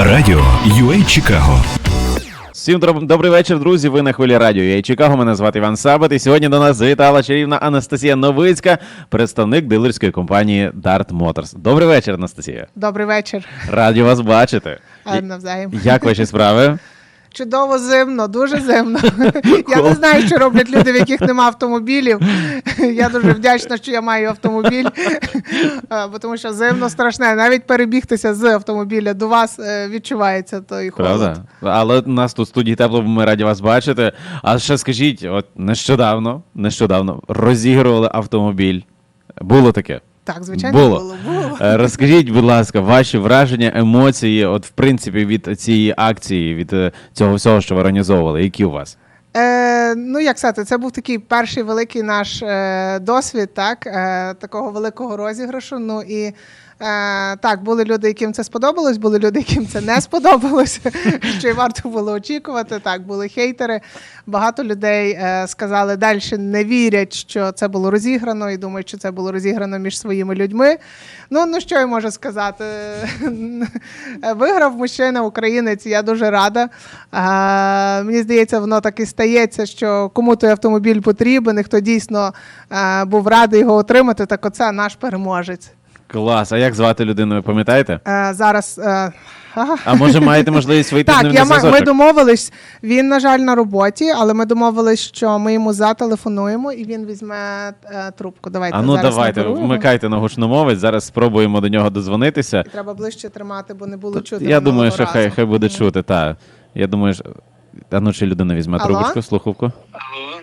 Радіо UA Чикаго. Всім доб- добрий вечір, друзі. Ви на хвилі радіо. Я Чикаго. Мене звати Іван Сабат. І сьогодні до нас завітала чарівна Анастасія Новицька, представник дилерської компанії Dart Motors. Добрий вечір, Анастасія. Добрий вечір. Раді вас бачити. Навзаєм. Як ваші справи? Чудово зимно, дуже зимно. Я не знаю, що роблять люди, в яких нема автомобілів. Я дуже вдячна, що я маю автомобіль, бо тому що зимно страшне. Навіть перебігтися з автомобіля до вас е, відчувається той холод. Правда? Але у нас тут в студії тепло, ми раді вас бачити. А ще скажіть, от нещодавно, нещодавно розігрували автомобіль. Було таке? Так, звичайно, Було. було. було. Е, Розкажіть, будь ласка, ваші враження, емоції, от в принципі, від цієї акції, від е, цього всього, що ви організовували, які у вас? Е, ну, як сказати, це був такий перший великий наш е, досвід, так, е, такого великого розіграшу. Ну і так, були люди, яким це сподобалось, були люди, яким це не сподобалось, що й варто було очікувати. Так, були хейтери. Багато людей е, сказали далі не вірять, що це було розіграно, і думають, що це було розіграно між своїми людьми. Ну, ну що я можу сказати? Виграв мужчина, українець, я дуже рада. А, мені здається, воно так і стається, що кому той автомобіль потрібен, і хто дійсно був радий його отримати, так оце наш переможець. Клас. А як звати людину, ви пам'ятаєте? А, зараз. А. А може маєте можливість вийти з Так, ним я на ма- ми зв'язочок? домовились. Він, на жаль, на роботі, але ми домовились, що ми йому зателефонуємо і він візьме е, трубку. Давайте А ну зараз давайте, наберу його. вмикайте на гучномовець, зараз спробуємо до нього дозвонитися. І Треба ближче тримати, бо не було чути. Я думаю, минулого що хай, разу. хай буде чути, так. Я думаю, що... А ну чи людина візьме Алло? трубочку, слухавку? Алло.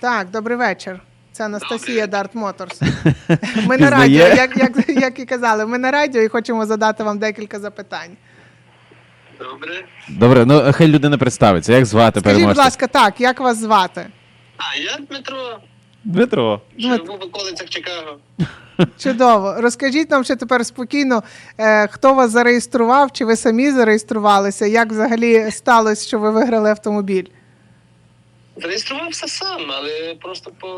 Так, добрий вечір. Це Анастасія Дарт Моторс. Ми на радіо, як, як, як і казали, ми на радіо і хочемо задати вам декілька запитань. Добре. Добре, ну хай людина представиться. Як звати Скажіть, будь ласка, так, як вас звати? А я Дмитро. Дмитро. Дмит- Живу в околицях Чикаго. Чудово. Розкажіть нам ще тепер спокійно, е, хто вас зареєстрував, чи ви самі зареєструвалися? Як взагалі сталося, що ви виграли автомобіль? Зареєструвався сам, але просто по,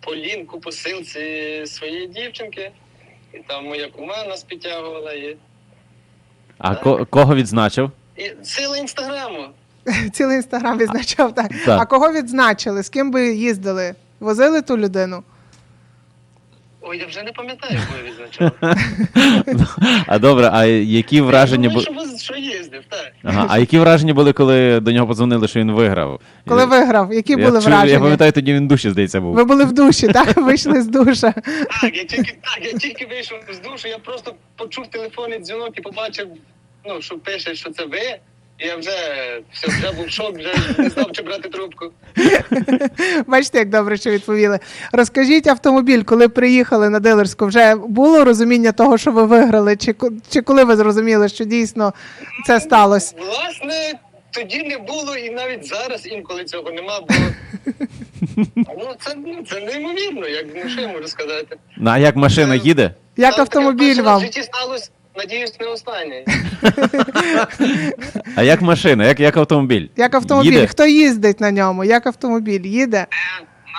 по лінку, по силці своєї дівчинки. І там моя кума нас підтягувала. І, А ко- кого відзначив? і сила інстаграму. Цілий інстаграм відзначав так. Так. А кого відзначили? З ким ви їздили? Возили ту людину? Ой, я вже не пам'ятаю, я відзначав. А добре, а які враження були? Що, що їздив, так. Ага, а які враження були, коли до нього подзвонили, що він виграв? Коли виграв? Які я, були чую- Я враження? пам'ятаю, тоді він в душі, здається, був. Ви були в душі, так? Вийшли з душа. Так, я тільки, так, я тільки вийшов з душу, я просто почув телефонний дзвінок і побачив, ну, що пише, що це ви. Я вже все, вже був шок, вже не знав, чи брати трубку. Бачите, як добре, що відповіли. Розкажіть автомобіль, коли приїхали на дилерську, вже було розуміння того, що ви виграли? Чи, чи коли ви зрозуміли, що дійсно це сталося? Власне, тоді не було і навіть зараз інколи цього нема, бо ну, це, ну, це неймовірно, як ну, що я можу сказати. Ну, а як машина їде? Як автомобіль вам? В житті сталося, надіюсь, не останнє. А як машина? Як, як автомобіль? Як автомобіль? Їде? Хто їздить на ньому? Як автомобіль? Їде?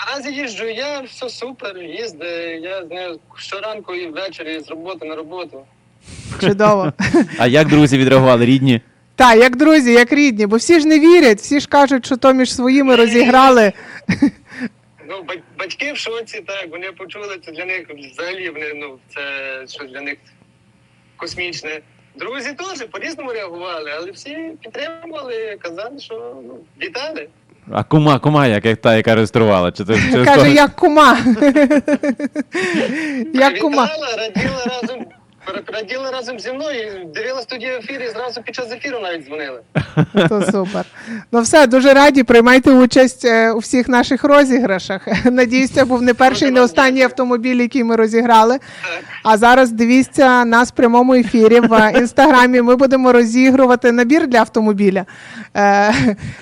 Наразі їжджу я, все супер, їзди, я з нею щоранку і ввечері з роботи на роботу. Чудово. А як друзі відреагували? Рідні? Так, як друзі, як рідні, бо всі ж не вірять, всі ж кажуть, що то між своїми розіграли. Ну, бать- батьки в шоці, так, вони почули, це для них взагалі вони, ну, це щось для них космічне. Друзі теж по-різному реагували, але всі підтримували, казали, що ну, вітали. А кума, кума, як, як та, яка реєструвала? Чи ти, чи Каже, як кума. Як кума. Вітала, раділа разом, раділа разом зі мною, дивилась тоді ефір і зразу під час ефіру навіть дзвонили. То супер. Ну все, дуже раді. Приймайте участь е, у всіх наших розіграшах. Надіюсь, це був не перший, не останній автомобіль, який ми розіграли. А зараз дивіться нас в прямому ефірі в інстаграмі. Ми будемо розігрувати набір для автомобіля. Е,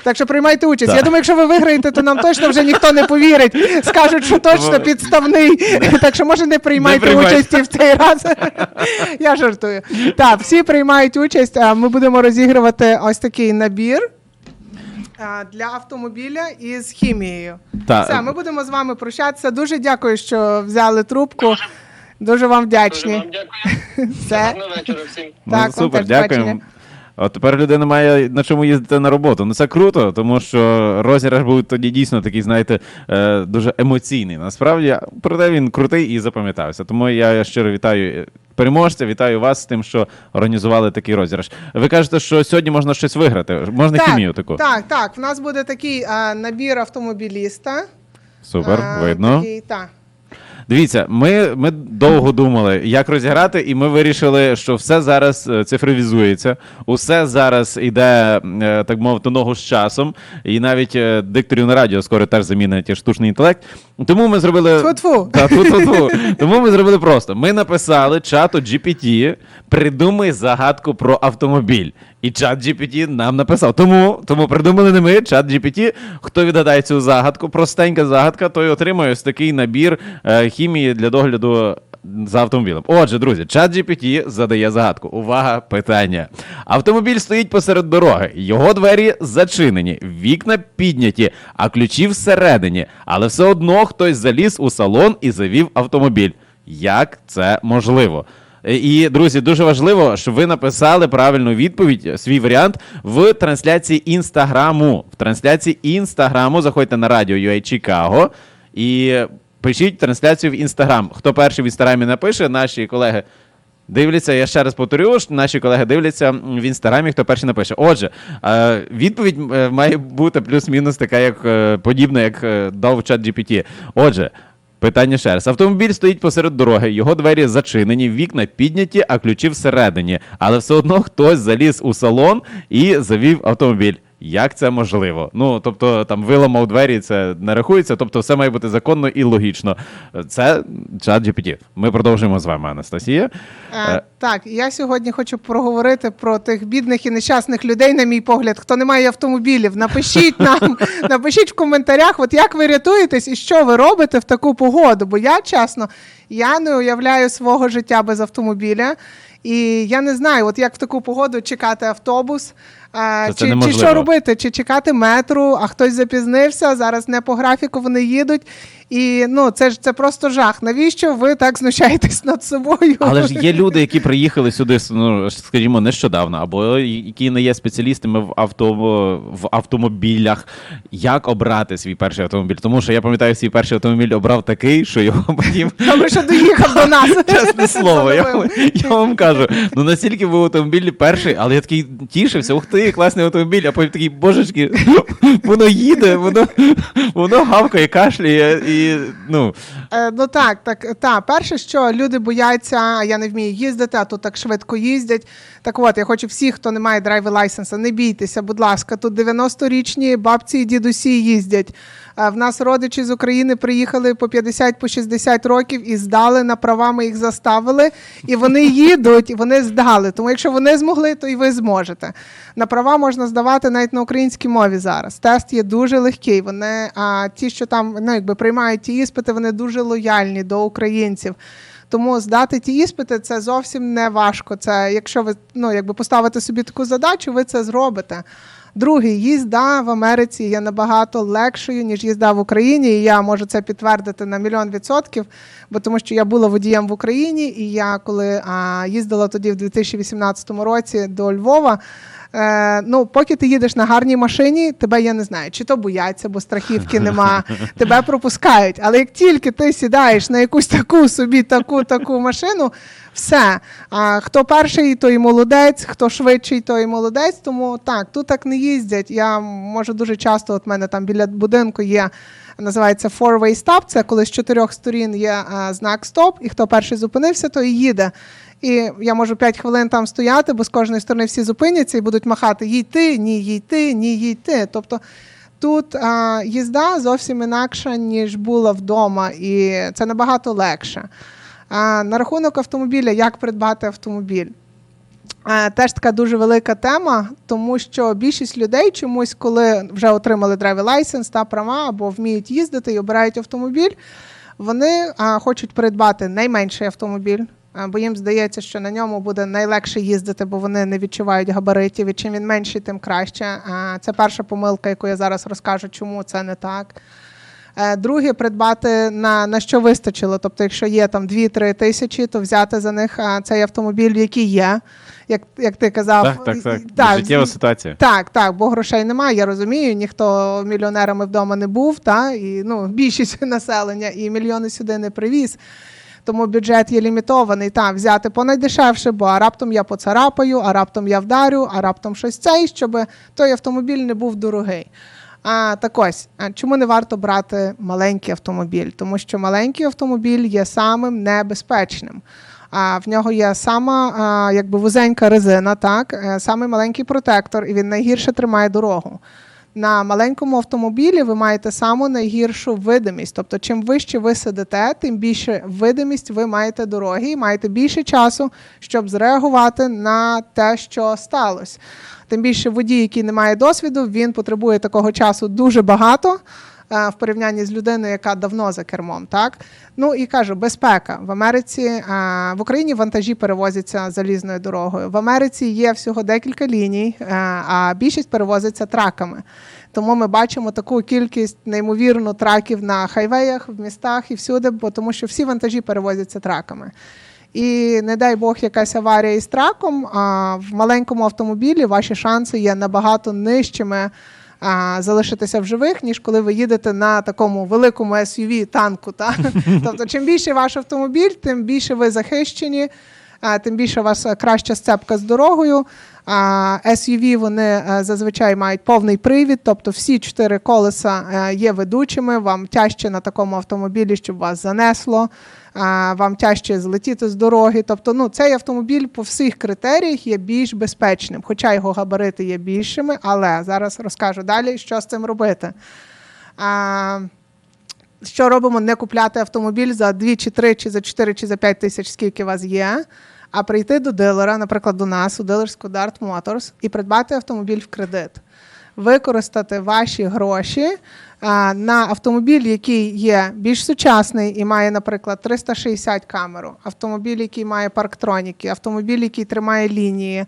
так що приймайте участь. Так. Я думаю, якщо ви виграєте, то нам точно вже ніхто не повірить. Скажуть, що точно підставний. так що може не приймайте Не приймайте. участі в цей раз. Я жартую. Так, всі приймають участь. Ми будемо розігрувати ось такий набір. Для автомобіля із хімією. Та, Все, ми будемо з вами прощатися. Дуже дякую, що взяли трубку. Дуже вам Дуже вдячні. вам дякую. Все. Гарного вечора всім. так, ну, супер, дякуємо. От тепер людина має на чому їздити на роботу. Ну це круто, тому що розіграш був тоді дійсно такий, знаєте, е, дуже емоційний. Насправді, проте він крутий і запам'ятався. Тому я щиро вітаю е, переможця, вітаю вас з тим, що організували такий розіграш. Ви кажете, що сьогодні можна щось виграти. Можна хімію таку. Так, так. В нас буде такий а, набір автомобіліста. Супер, А, видно. Такий, так. Дивіться, ми, ми довго думали, як розіграти, і ми вирішили, що все зараз е, цифровізується, усе зараз іде, е, так мовити, ногу з часом, і навіть е, дикторів на радіо скоро теж замінить штучний інтелект. Тому ми зробили. Тьфу-тьфу. Та, тьфу-тьфу-тьфу. Тому ми зробили просто: ми написали чату GPT, придумай загадку про автомобіль. І чат GPT нам написав. Тому, тому придумали не ми, чат GPT. Хто відгадає цю загадку, простенька загадка, той отримає ось такий набір хімії для догляду за автомобілем. Отже, друзі, чат GPT задає загадку. Увага, питання. Автомобіль стоїть посеред дороги, його двері зачинені, вікна підняті, а ключі всередині. Але все одно хтось заліз у салон і завів автомобіль. Як це можливо? І, друзі, дуже важливо, щоб ви написали правильну відповідь, свій варіант в трансляції інстаграму. В трансляції інстаграму заходьте на радіо UA Chicago і пишіть трансляцію в інстаграм. Хто перший в інстаграмі напише, наші колеги. Дивляться, я ще раз повторю, що наші колеги дивляться в інстаграмі, хто перший напише. Отже, е, відповідь е, має бути плюс-мінус така, як е, подібна, як дав чат GPT. Отже, питання ще раз. Автомобіль стоїть посеред дороги, його двері зачинені, вікна підняті, а ключі всередині. Але все одно хтось заліз у салон і завів автомобіль. Як це можливо? Ну тобто там виламав двері, це не рахується, тобто все має бути законно і логічно. Це чат GPT. Ми продовжуємо з вами, Анастасія. Е, так, я сьогодні хочу проговорити про тих бідних і нещасних людей, на мій погляд, хто не має автомобілів. Напишіть нам, напишіть в коментарях, от як ви рятуєтесь і що ви робите в таку погоду. Бо я чесно, я не уявляю свого життя без автомобіля. І я не знаю, от як в таку погоду чекати автобус, Та це чи, чи що робити, чи чекати метру, а хтось запізнився, зараз не по графіку вони їдуть. І ну це ж це просто жах. Навіщо ви так знущаєтесь над собою? Але ж є люди, які приїхали сюди, ну скажімо, нещодавно, або які не є спеціалістами в авто в автомобілях. Як обрати свій перший автомобіль? Тому що я пам'ятаю, свій перший автомобіль обрав такий, що його потім. Добре, що доїхав до нас. Чесне слово, я, я вам кажу. Ну настільки був автомобіль перший, але я такий тішився, ух ти, класний автомобіль, а потім такий, божечки, воно їде, воно, воно гавкає, кашляє і ну. Е, ну так, так, та перше, що люди бояться, я не вмію їздити, а тут так швидко їздять. Так от, я хочу всіх, хто не має драйвер лайсенса, не бійтеся, будь ласка, тут 90-річні бабці і дідусі їздять. Е, В нас родичі з України приїхали по 50 по 60 років і здали на права. Ми їх заставили, і вони їдуть, і вони здали. Тому якщо вони змогли, то і ви зможете. Права можна здавати навіть на українській мові зараз. Тест є дуже легкий. Вони а ті, що там ну, якби приймають ті іспити, вони дуже лояльні до українців. Тому здати ті іспити це зовсім не важко. Це якщо ви ну якби поставите собі таку задачу, ви це зробите. Другий, їзда в Америці є набагато легшою, ніж їзда в Україні. І я можу це підтвердити на мільйон відсотків, бо тому що я була водієм в Україні, і я коли а, їздила тоді в 2018 році до Львова. Е, ну, поки ти їдеш на гарній машині, тебе я не знаю, чи то бояться, бо страхівки нема, тебе пропускають. Але як тільки ти сідаєш на якусь таку собі таку таку машину, все. А хто перший, той молодець, хто швидший, той молодець. Тому так, тут так не їздять. Я можу дуже часто, от мене там біля будинку є. Називається four-way stop, Це коли з чотирьох сторін є а, знак стоп, і хто перший зупинився, той їде. І я можу 5 хвилин там стояти, бо з кожної сторони всі зупиняться і будуть махати їй ні, їй ні, їй. Тобто тут а, їзда зовсім інакша, ніж була вдома, і це набагато легше. На рахунок автомобіля, як придбати автомобіль? Теж така дуже велика тема, тому що більшість людей чомусь, коли вже отримали драйвер лайсенс та права або вміють їздити і обирають автомобіль, вони хочуть придбати найменший автомобіль, бо їм здається, що на ньому буде найлегше їздити, бо вони не відчувають габаритів. І чим він менший, тим краще. Це перша помилка, яку я зараз розкажу, чому це не так. Е, Друге, придбати на, на що вистачило. Тобто, якщо є там 2-3 тисячі, то взяти за них цей автомобіль, який є, як, як ти казав. Так, так, так. Так, Життєва ситуація. так, так, бо грошей немає, я розумію. Ніхто мільйонерами вдома не був, та і ну більшість населення і мільйони сюди не привіз. Тому бюджет є лімітований. Та взяти понайдешевше, бо а раптом я поцарапаю, а раптом я вдарю, а раптом щось цей, щоб той автомобіль не був дорогий. А так ось, а чому не варто брати маленький автомобіль? Тому що маленький автомобіль є самим небезпечним. А в нього є сама а, якби вузенька резина, так, е, самий маленький протектор, і він найгірше тримає дорогу. На маленькому автомобілі ви маєте саму найгіршу видимість. Тобто, чим вище ви сидите, тим більше видимість ви маєте дороги і маєте більше часу, щоб зреагувати на те, що сталося. Тим більше водій, який не має досвіду, він потребує такого часу дуже багато в порівнянні з людиною, яка давно за кермом. Так ну і кажу, безпека в Америці е, в Україні вантажі перевозяться залізною дорогою. В Америці є всього декілька ліній, е, а більшість перевозиться траками. Тому ми бачимо таку кількість неймовірну траків на хайвеях, в містах і всюди, бо тому що всі вантажі перевозяться траками. І не дай Бог якась аварія із траком, а в маленькому автомобілі ваші шанси є набагато нижчими а, залишитися в живих, ніж коли ви їдете на такому великому SUV танку. Та? Тобто, чим більше ваш автомобіль, тим більше ви захищені, а, тим більше у вас е, краща сцепка з дорогою. SUV вони е, зазвичай мають повний привід, тобто всі чотири колеса е, є ведучими. Вам тяжче на такому автомобілі, щоб вас занесло. Вам тяжче злетіти з дороги. Тобто, ну цей автомобіль по всіх критеріях є більш безпечним, хоча його габарити є більшими, але зараз розкажу далі, що з цим робити. Що робимо? Не купляти автомобіль за 2 чи 3, чи за 4, чи за 5 тисяч, скільки у вас є, а прийти до дилера, наприклад, до нас, у дилерську Dart Motors, і придбати автомобіль в кредит. Використати ваші гроші на автомобіль, який є більш сучасний і має, наприклад, 360 камеру, автомобіль, який має парктроніки, автомобіль, який тримає лінії,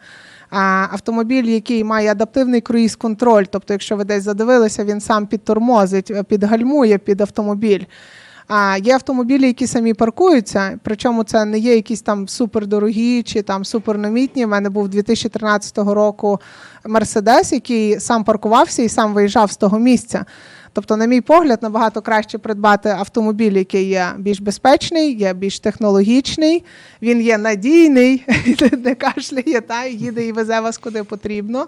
автомобіль, який має адаптивний круїз-контроль, тобто, якщо ви десь задивилися, він сам підтормозить, е, підгальмує під автомобіль. А є автомобілі, які самі паркуються, причому це не є якісь там супердорогі чи там суперномітні. У мене був 2013 року Мерседес, який сам паркувався і сам виїжджав з того місця. Тобто, на мій погляд, набагато краще придбати автомобіль, який є більш безпечний, є більш технологічний, він є надійний, не кашляє, та їде і везе вас куди потрібно.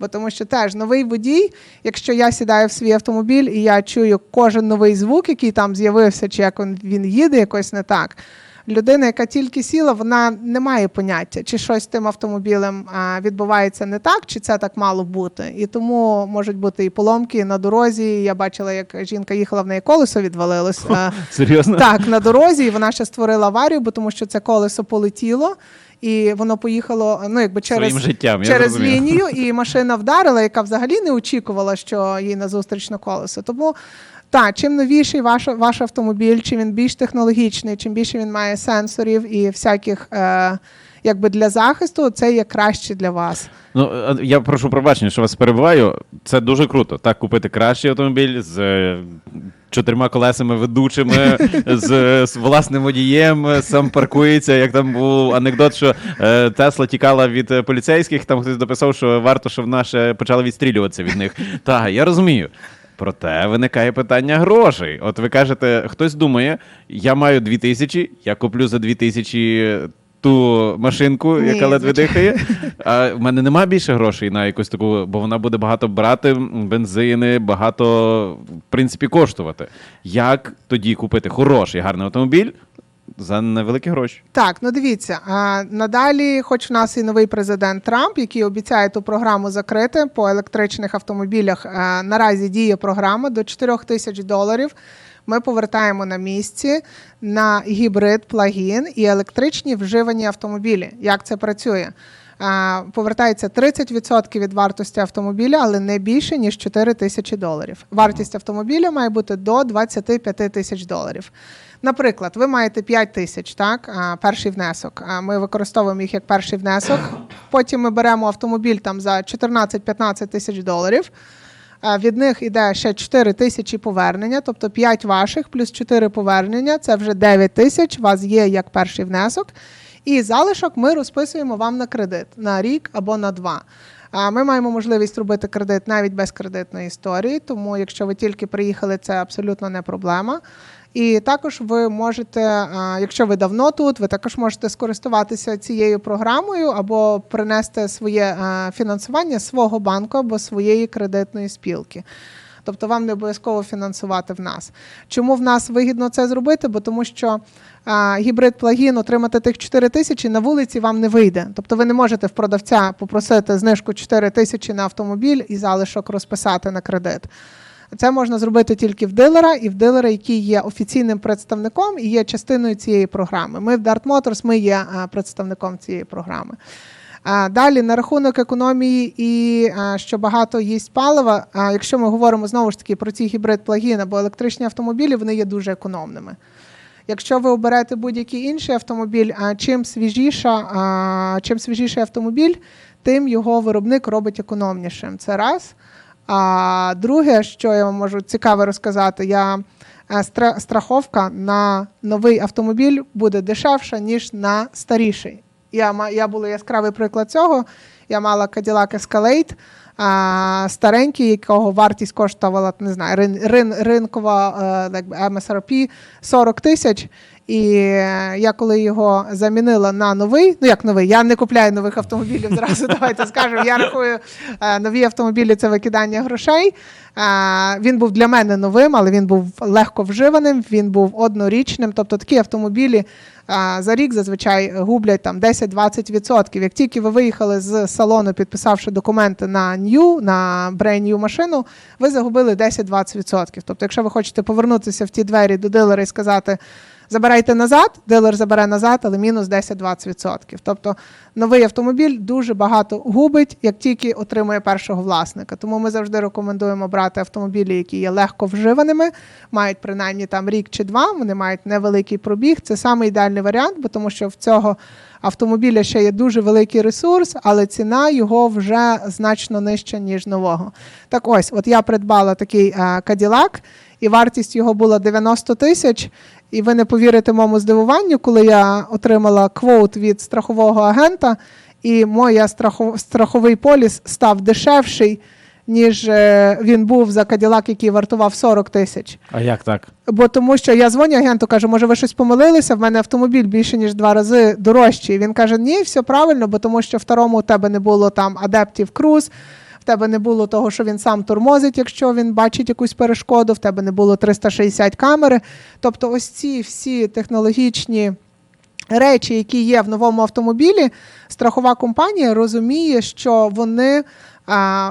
Бо тому що теж новий водій, якщо я сідаю в свій автомобіль і я чую кожен новий звук, який там з'явився, чи як він, їде, якось не так. Людина, яка тільки сіла, вона не має поняття, чи щось з тим автомобілем відбувається не так, чи це так мало бути. І тому можуть бути і поломки на дорозі. Я бачила, як жінка їхала в неї колесо відвалилось. а, Серйозно? так, на дорозі, і вона ще створила аварію, бо тому що це колесо полетіло, і воно поїхало ну, якби через, життям, через лінію, і машина вдарила, яка взагалі не очікувала, що їй назустріч на колесо. Тому так, чим новіший ваш, ваш автомобіль, чим він більш технологічний, чим більше він має сенсорів і всяких. Е, Якби для захисту це є краще для вас. Ну, е, я прошу пробачення, що вас перебиваю. Це дуже круто. Так, купити кращий автомобіль з е, чотирма колесами ведучими, з, з власним водієм, сам паркується. Як там був анекдот, що е, Тесла тікала від поліцейських, там хтось дописав, що варто, щоб наше почали відстрілюватися від них. Так, я розумію. Проте виникає питання грошей. От ви кажете, хтось думає, я маю дві тисячі, я куплю за дві тисячі ту машинку, Ні, яка ледве дихає. А в мене немає більше грошей на якусь таку, бо вона буде багато брати бензини, багато в принципі коштувати. Як тоді купити хороший гарний автомобіль за невеликі гроші? Так, ну дивіться, а, надалі, хоч в нас і новий президент Трамп, який обіцяє ту програму закрити по електричних автомобілях. наразі діє програма до 4 тисяч доларів. Ми повертаємо на місці на гібрид, плагін і електричні вживані автомобілі. Як це працює? Повертається 30% від вартості автомобіля, але не більше ніж 4 тисячі доларів. Вартість автомобіля має бути до 25 тисяч доларів. Наприклад, ви маєте 5 тисяч, так, перший внесок. Ми використовуємо їх як перший внесок. Потім ми беремо автомобіль там за 14-15 тисяч доларів. Від них іде ще 4 тисячі повернення, тобто 5 ваших плюс 4 повернення це вже 9 тисяч. Вас є як перший внесок. І залишок ми розписуємо вам на кредит на рік або на два. Ми маємо можливість робити кредит навіть без кредитної історії, тому якщо ви тільки приїхали, це абсолютно не проблема. І також ви можете, якщо ви давно тут, ви також можете скористуватися цією програмою або принести своє фінансування свого банку або своєї кредитної спілки. Тобто вам не обов'язково фінансувати в нас. Чому в нас вигідно це зробити? Бо тому що гібрид плагін отримати тих 4 тисячі на вулиці вам не вийде. Тобто ви не можете в продавця попросити знижку 4 тисячі на автомобіль і залишок розписати на кредит. Це можна зробити тільки в дилера і в дилера, який є офіційним представником і є частиною цієї програми. Ми в Dart Motors, ми є представником цієї програми. Далі на рахунок економії і що багато їсть палива. Якщо ми говоримо знову ж таки про ці гібрид плагін або електричні автомобілі, вони є дуже економними. Якщо ви оберете будь-який інший автомобіль, чим свіжіша, чим свіжіший автомобіль, тим його виробник робить економнішим. Це раз. А друге, що я вам можу цікаво розказати, я страховка на новий автомобіль буде дешевша, ніж на старіший. Я, я була яскравий приклад цього. Я мала Cadillac Escalade, а, старенький, якого вартість коштувала, не знаю, рин, рин, ринкова е, якби MSRP 40 тисяч. І я коли його замінила на новий, ну як новий, я не купляю нових автомобілів зразу. Давайте скажемо. Я рахую е, нові автомобілі це викидання грошей. Е, Він був для мене новим, але він був легко вживаним, він був однорічним. Тобто такі автомобілі е, за рік зазвичай гублять там 10-20%. Як тільки ви виїхали з салону, підписавши документи на new, на new машину, ви загубили 10-20%. Тобто, якщо ви хочете повернутися в ті двері до дилера і сказати. Забирайте назад, дилер забере назад, але мінус 10-20%. Тобто новий автомобіль дуже багато губить, як тільки отримує першого власника. Тому ми завжди рекомендуємо брати автомобілі, які є легко вживаними, мають принаймні там рік чи два, вони мають невеликий пробіг. Це саме ідеальний варіант, бо тому що в цього автомобіля ще є дуже великий ресурс, але ціна його вже значно нижча, ніж нового. Так ось, от я придбала такий е, Cadillac, і вартість його була 90 тисяч. І ви не повірите моєму здивуванню, коли я отримала квоут від страхового агента, і моя страхов... страховий поліс став дешевший, ніж е, він був за Каділак, який вартував 40 тисяч. А як так? Бо тому що я дзвоню агенту, кажу, може, ви щось помилилися? В мене автомобіль більше ніж два рази дорожчий. Він каже: Ні, все правильно, бо тому що второму у тебе не було там Adaptive Cruise, в тебе не було того, що він сам тормозить, якщо він бачить якусь перешкоду, в тебе не було 360 камери. Тобто, ось ці всі технологічні. Речі, які є в новому автомобілі, страхова компанія розуміє, що вони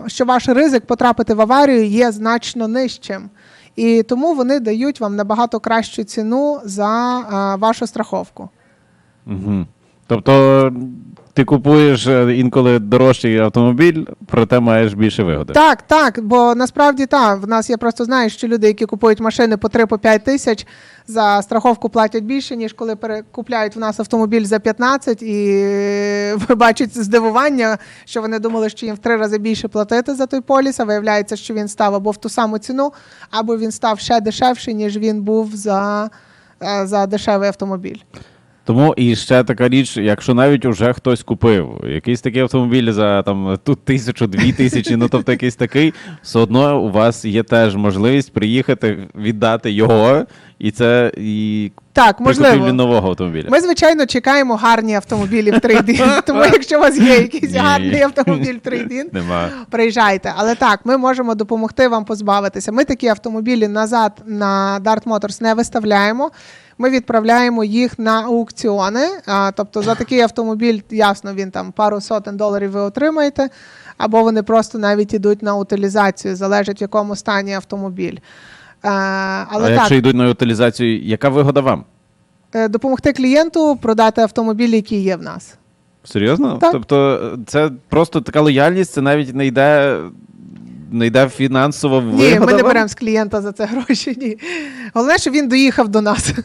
що ваш ризик потрапити в аварію є значно нижчим. І тому вони дають вам набагато кращу ціну за вашу страховку. Угу. Тобто ти купуєш е, інколи дорожчий автомобіль, проте маєш більше вигоди. Так, так, бо насправді так, в нас я просто знаю, що люди, які купують машини по 3-5 тисяч, за страховку платять більше, ніж коли перекупляють в нас автомобіль за 15, і ви бачите здивування, що вони думали, що їм в три рази більше платити за той поліс, а виявляється, що він став або в ту саму ціну, або він став ще дешевший, ніж він був за, е, за дешевий автомобіль. Тому і ще така річ, якщо навіть уже хтось купив якийсь такий автомобіль за там тут тисячу, дві тисячі, ну тобто якийсь такий, все одно у вас є теж можливість приїхати, віддати його, і це і Так, можливо. нового автомобіля. Ми, звичайно, чекаємо гарні автомобілі в трейдин. Тому якщо у вас є якийсь гарний автомобіль в трейдин, приїжджайте. Але так, ми можемо допомогти вам позбавитися. Ми такі автомобілі назад на Dart Motors не виставляємо. Ми відправляємо їх на аукціони. А, тобто за такий автомобіль, ясно, він там пару сотень доларів ви отримаєте, або вони просто навіть ідуть на утилізацію, залежить в якому стані автомобіль. А, але а так, якщо йдуть на утилізацію, яка вигода вам? е, допомогти клієнту продати автомобіль, який є в нас. Серйозно? Так. Тобто е, це просто така лояльність, це навіть не йде не йде фінансово Ні, вигода ми не вам? беремо з клієнта за це гроші. Ні. Головне, що він доїхав до нас.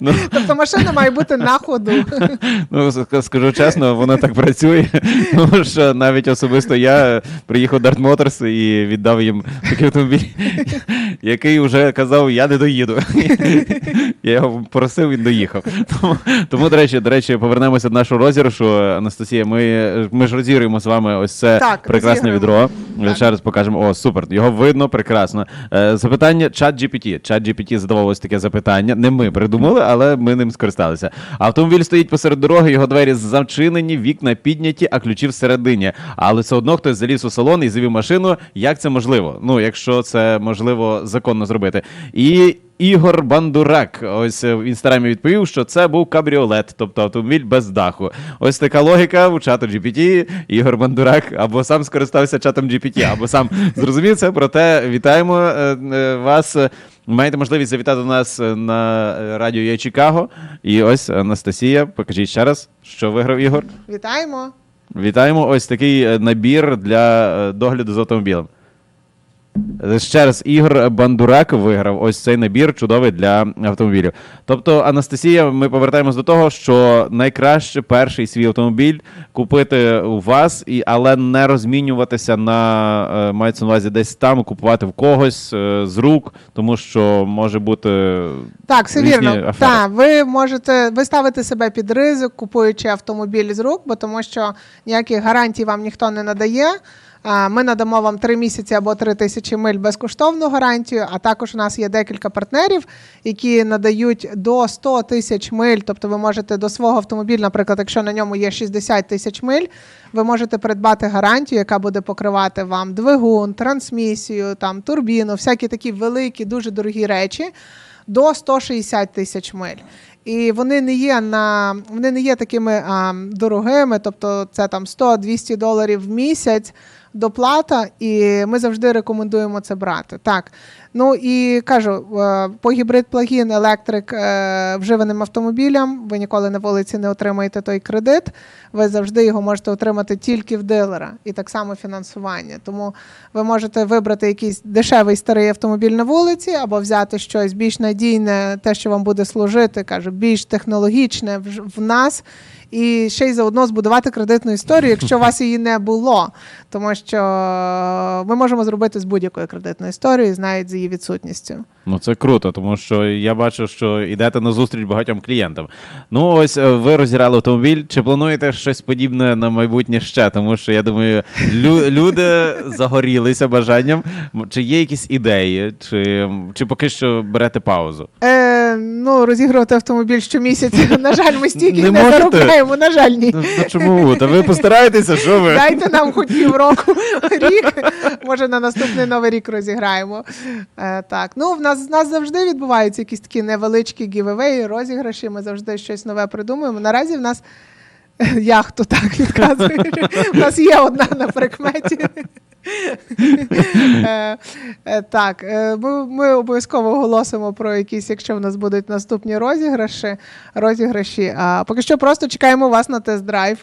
Ну. Тобто машина має бути на ходу. Ну, скажу чесно, воно так працює. Тому що навіть особисто я приїхав Dart Motors і віддав їм такий автомобіль, який вже казав, я не доїду. Я його просив, він доїхав. Тому, тому до речі, до речі, повернемося до нашого розіграшу. Анастасія, ми, ми ж розігруємо з вами ось це Так, прекрасне відро. Так. Ще раз покажемо. О, супер, його видно прекрасно. Е, запитання чат GPT. Чат GPT задавав ось таке запитання. Не ми придумали, але ми ним скористалися. Автомобіль стоїть посеред дороги, його двері зачинені, вікна підняті, а ключі всередині. Але все одно хтось заліз у салон і завів машину. Як це можливо? Ну, якщо це можливо законно зробити. І Ігор Бандурак, ось е, в інстаграмі відповів, що це був кабріолет, тобто автомобіль без даху. Ось така логіка у чату GPT. Ігор Бандурак або сам скористався чатом GPT, або сам зрозумів це. Проте вітаємо е, е, вас. Маєте можливість завітати до нас на радіо Я Чикаго. І ось Анастасія, покажіть ще раз, що виграв Ігор. Вітаємо. Вітаємо ось такий набір для догляду за автомобілем. Ще раз, Ігор Бандурак виграв ось цей набір чудовий для автомобілів. Тобто, Анастасія, ми повертаємось до того, що найкраще перший свій автомобіль купити у вас, і, але не розмінюватися на е, мається на увазі десь там, купувати в когось е, з рук, тому що може бути. Так, все вірно. Так, ви можете ви ставите себе під ризик, купуючи автомобіль з рук, бо тому що ніяких гарантій вам ніхто не надає. Ми надамо вам 3 місяці або 3 тисячі миль безкоштовну гарантію. А також у нас є декілька партнерів, які надають до 100 тисяч миль. Тобто, ви можете до свого автомобіля, наприклад, якщо на ньому є 60 тисяч миль, ви можете придбати гарантію, яка буде покривати вам двигун, трансмісію, там турбіну, всякі такі великі, дуже дорогі речі до 160 тисяч миль. І вони не є на вони не є такими а, дорогими, тобто це там 100-200 доларів в місяць доплата, і ми завжди рекомендуємо це брати. Так. Ну і кажу, е, по гібрид плагін електрик е, вживаним автомобілям, ви ніколи на вулиці не отримаєте той кредит. Ви завжди його можете отримати тільки в дилера, і так само фінансування. Тому ви можете вибрати якийсь дешевий старий автомобіль на вулиці, або взяти щось більш надійне, те, що вам буде служити, кажу, більш технологічне в, нас. І ще й заодно збудувати кредитну історію, якщо у вас її не було. Тому що ми можемо зробити з будь-якої кредитної історії, навіть з її відсутністю. Ну, це круто, тому що я бачу, що йдете на зустріч багатьом клієнтам. Ну, ось е, ви розіграли автомобіль. Чи плануєте щось подібне на майбутнє ще? Тому що я думаю, лю- люди загорілися бажанням. Чи є якісь ідеї, чи, чи поки що берете паузу? Е, ну, розігрувати автомобіль щомісяця. На жаль, ми стільки Не не, заробляємо. На жаль, ні. Ну, ну чому? Та ви постараєтеся, що ви? Дайте нам хоч півроку рік. Може, на наступний новий рік розіграємо. Е, так, ну в нас в нас завжди відбуваються якісь такі невеличкі гівевеї, розіграші. Ми завжди щось нове придумуємо. Наразі в нас яхту так відказує. У нас є одна на прикметі. Е, Так, е, ми, ми обов'язково оголосимо про якісь, якщо в нас будуть наступні розіграші. розіграші. А поки що просто чекаємо вас на тест-драйв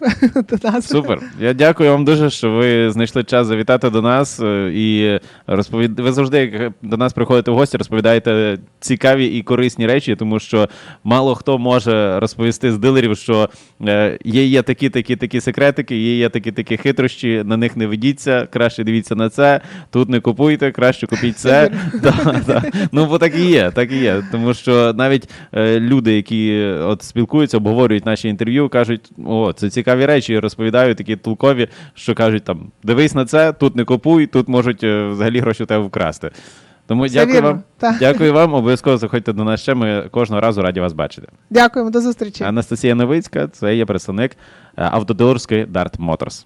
до нас. Супер. Я дякую вам дуже, що ви знайшли час завітати до нас е, і розповід... Ви завжди, як до нас приходите в гості, розповідаєте цікаві і корисні речі, тому що мало хто може розповісти з дилерів, що є, є такі, такі, такі секретики, є такі, такі хитрощі, на них не ведіться, краще дивіться на це, тут не купуйте, краще купіть це. Да, да. Ну, бо так і є, так і є. Тому що навіть е, люди, які е, от спілкуються, обговорюють наші інтерв'ю, кажуть, о, це цікаві речі, розповідають такі толкові, що кажуть там: дивись на це, тут не купуй, тут можуть е, взагалі гроші у тебе вкрасти. Тому Все дякую вірно, вам. так. Дякую вам. Обов'язково заходьте до нас ще. Ми кожного разу раді вас бачити. Дякуємо, до зустрічі. Анастасія Новицька, це є представник е, автодилерської Dart Motors.